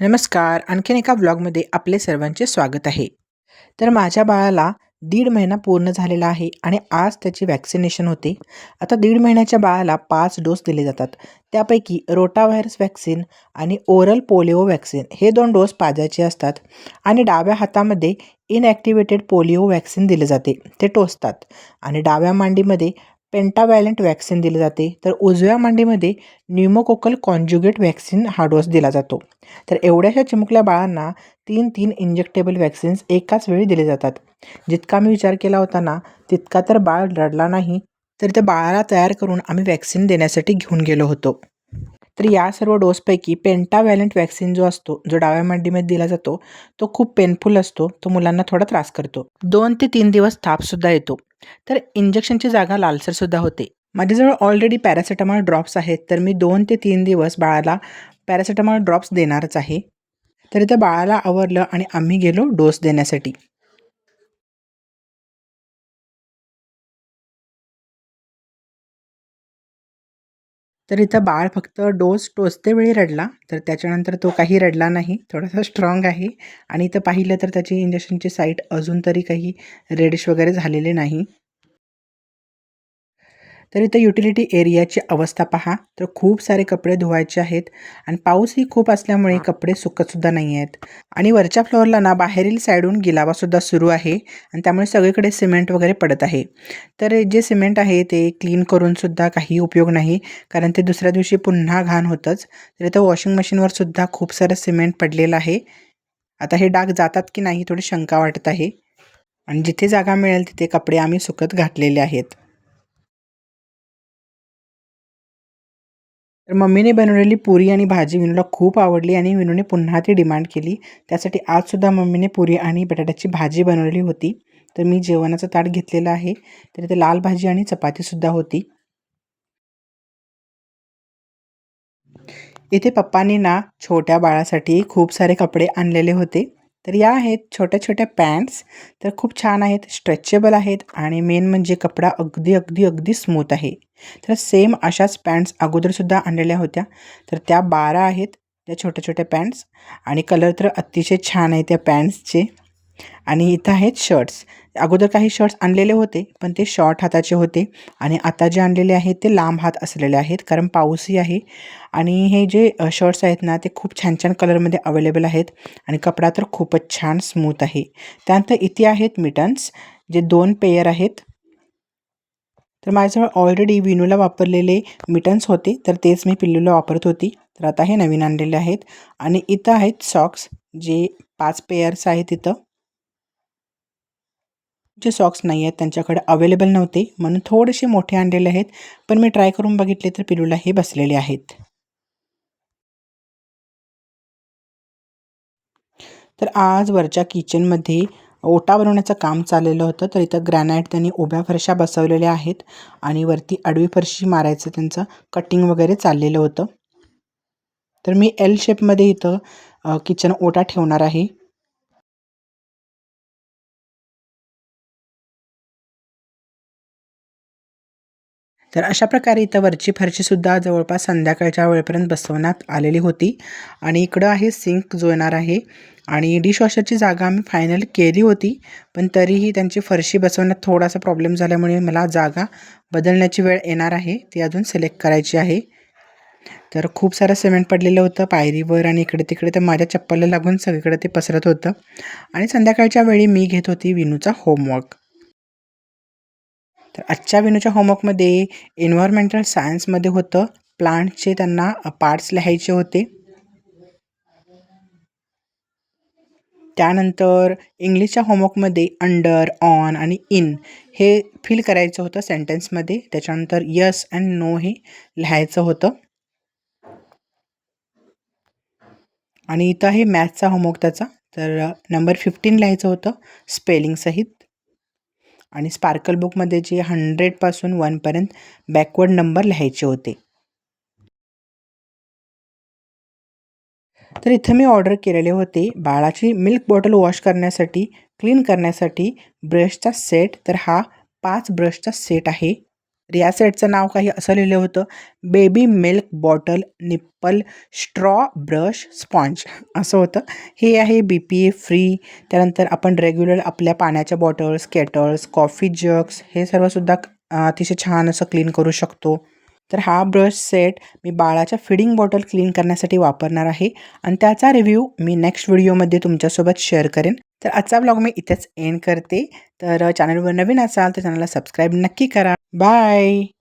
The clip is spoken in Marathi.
नमस्कार. आणखीन एका ब्लॉगमध्ये आपले सर्वांचे स्वागत आहे. तर माझ्या बाळाला दीड महिना पूर्ण झालेला आहे आणि आज त्याची वॅक्सिनेशन होते. आता दीड महिन्याच्या बाळाला पाच डोस दिले जातात. त्यापैकी रोटाव्हायरस वॅक्सिन आणि ओरल पोलिओ वॅक्सिन हे दोन डोस पाजायचे असतात आणि डाव्या हातामध्ये इनॲक्टिवेटेड पोलिओ वॅक्सिन दिले जाते. ते टोचतात आणि डाव्या मांडीमध्ये पेंटावॅलेंट वॅक्सिन दिले जाते. तर उजव्या मांडीमध्ये न्यूमोकोकल कॉन्ज्युगेट वॅक्सिन हा डोस दिला जातो. तर एवढ्याशा चिमुकल्या बाळांना तीन तीन इंजेक्टेबल वॅक्सिन्स एकाच वेळी दिले जातात. जितका मी विचार केला होता ना तितका तर बाळ रडला नाही तर त्या बाळाला तयार करून आम्ही वॅक्सिन देण्यासाठी घेऊन गेलो होतो. तर या सर्व डोसपैकी पेंटावॅलंट वॅक्सिन जो असतो जो डाव्या मांडीमध्ये दिला जातो तो खूप पेनफुल असतो तो मुलांना थोडा त्रास करतो. दोन ते तीन दिवस तापसुद्धा येतो. तर इंजेक्शनची जागा लालसरसुद्धा होते. माझ्याजवळ ऑलरेडी पॅरासिटामॉल ड्रॉप्स आहेत तर मी दोन ते तीन दिवस बाळाला पॅरासिटामॉल ड्रॉप्स देणारच आहे. तर इथं बाळाला आवरलं आणि आम्ही गेलो डोस देण्यासाठी. तर इथं बाळ फक्त डोस टोचते वेळी रडला तर त्याच्यानंतर तो काही रडला नाही थोडासा स्ट्रॉंग आहे. आणि इथं पाहिलं तर त्याची इंजेक्शनची साईट अजून तरी काही रेडिश वगैरे झालेले नाही. तर इथं युटिलिटी एरियाची अवस्था पहा. तर खूप सारे कपडे धुवायचे आहेत आणि पाऊसही खूप असल्यामुळे कपडे सुकतसुद्धा नाही आहेत. आणि वरच्या फ्लोअरला ना बाहेरील साईडहून गिलावासुद्धा सुरू आहे आणि त्यामुळे सगळीकडे सिमेंट वगैरे पडत आहे. तर जे सिमेंट आहे ते क्लीन करूनसुद्धा काही उपयोग नाही. कारण ते दुसऱ्या दिवशी पुन्हा घाण होतंच. तर इथं वॉशिंग मशीनवरसुद्धा खूप सारं सिमेंट पडलेलं आहे. आता हे डाग जातात की नाही थोडी शंका वाटत आहे. आणि जिथे जागा मिळेल तिथे कपडे आम्ही सुकत घातलेले आहेत. तर मम्मीने बनवलेली पुरी आणि भाजी विनूला खूप आवडली आणि विनूने पुन्हा ती डिमांड केली. त्यासाठी आजसुद्धा मम्मीने पुरी आणि बटाट्याची भाजी बनवलेली होती. तर मी जेवणाचं ताट घेतलेलं आहे. तर इथे लाल भाजी आणि चपातीसुद्धा होती. इथे पप्पांनी ना छोट्या बाळासाठी खूप सारे कपडे आणलेले होते. तर या आहेत छोट्या छोट्या पॅन्ट्स. तर खूप छान आहेत स्ट्रेचेबल आहेत आणि मेन म्हणजे कपडा अगदी अगदी अगदी स्मूथ आहे. तर सेम अशाच पॅन्ट्स अगोदरसुद्धा आणलेल्या होत्या. तर त्या बारा आहेत त्या छोट्या छोट्या पॅन्ट्स. आणि कलर तर अतिशय छान आहे त्या पॅन्ट्सचे. आणि इथं आहेत शर्ट्स अगोदर काही शर्ट्स आणलेले होते पण ते शॉर्ट हाताचे होते आणि आता जे आणलेले आहेत ते लांब हात असलेले आहेत कारण पाऊसही आहे. आणि हे जे शर्ट्स आहेत ना ते खूप छान छान कलरमध्ये अवेलेबल आहेत आणि कपडा तर खूपच छान स्मूथ आहे. त्यानंतर इथे आहेत मिटन्स जे दोन पेयर आहेत. तर माझ्याजवळ ऑलरेडी विनूला वापरलेले मिटन्स होते तर तेच मी पिल्लूला वापरत होती. तर आता हे नवीन आणलेले आहेत. आणि इथं आहेत सॉक्स जे पाच पेयर्स आहेत इथं. जे सॉक्स नाही आहेत त्यांच्याकडे अवेलेबल नव्हते. म्हणून थोडेसे मोठे आणलेले आहेत. पण मी ट्राय करून बघितले तर पिलूला हे बसलेले आहेत. तर आज वरच्या किचनमध्ये ओटा बनवण्याचं काम चाललेलं होतं. तर इथं ग्रॅनाईट त्यांनी उभ्या फरशा बसवलेल्या आहेत. आणि वरती आडवी फरशी मारायचं त्यांचं कटिंग वगैरे चाललेलं होतं. तर मी एल शेपमध्ये इथं किचन ओटा ठेवणार आहे. तर अशा प्रकारे इथं वरची फरशीसुद्धा जवळपास संध्याकाळच्या वेळेपर्यंत बसवण्यात आलेली होती. आणि इकडं आहे सिंक जो येणार आहे. आणि डिशवॉशरची जागा आम्ही फायनल केली होती. पण तरीही त्यांची फरशी बसवण्यात थोडासा प्रॉब्लेम झाल्यामुळे मला जागा बदलण्याची वेळ येणार आहे. ती अजून सिलेक्ट करायची आहे. तर खूप सारं सिमेंट पडलेलं होतं. पायरीवर आणि इकडे तिकडे तर माझ्या चप्पलला लागून सगळीकडे ते पसरत होतं. आणि संध्याकाळच्या वेळी मी घेत होती विनूचा होमवर्क तर आजच्या विनूच्या होमवर्कमध्ये एन्व्हायरमेंटल सायन्समध्ये होतं. प्लांटचे त्यांना पार्ट्स लिहायचे होते. त्यानंतर इंग्लिशच्या होमवर्कमध्ये अंडर ऑन आणि इन हे फिल करायचं होतं सेंटेन्समध्ये त्याच्यानंतर यस अँड नो हे लिहायचं होतं. आणि इथं आहे मॅथचा होमवर्क त्याचा. तर नंबर फिफ्टीन लिहायचं होतं. स्पेलिंगसहित आणि स्पार्कल बुकमध्ये जे हंड्रेडपासून वनपर्यंत बॅकवर्ड नंबर लिहायचे होते. तर इथं मी ऑर्डर केलेले होते बाळाची मिल्क बॉटल वॉश करण्यासाठी क्लीन करण्यासाठी ब्रशचा सेट. तर हा पाच ब्रशचा सेट आहे. तर या सेटचं नाव काही असं लिहिलं होतं baby milk bottle nipple straw brush sponge. असं होतं. हे आहे बी पी ए फ्री त्यानंतर आपण रेग्युलर आपल्या पाण्याच्या बॉटल्स केटल्स कॉफी जग्स हे सर्वसुद्धा अतिशय छान असं क्लीन करू शकतो. तर हा ब्रश सेट मी बाळाच्या फिडिंग बॉटल क्लीन करण्यासाठी वापरणार आहे आणि त्याचा रिव्ह्यू मी नेक्स्ट व्हिडिओमध्ये तुमच्यासोबत शेअर करेन. तर आजचा ब्लॉग मी इथेच एंड करते. तर चॅनलवर नवीन असाल तर चॅनलला सबस्क्राईब नक्की करा. बाय!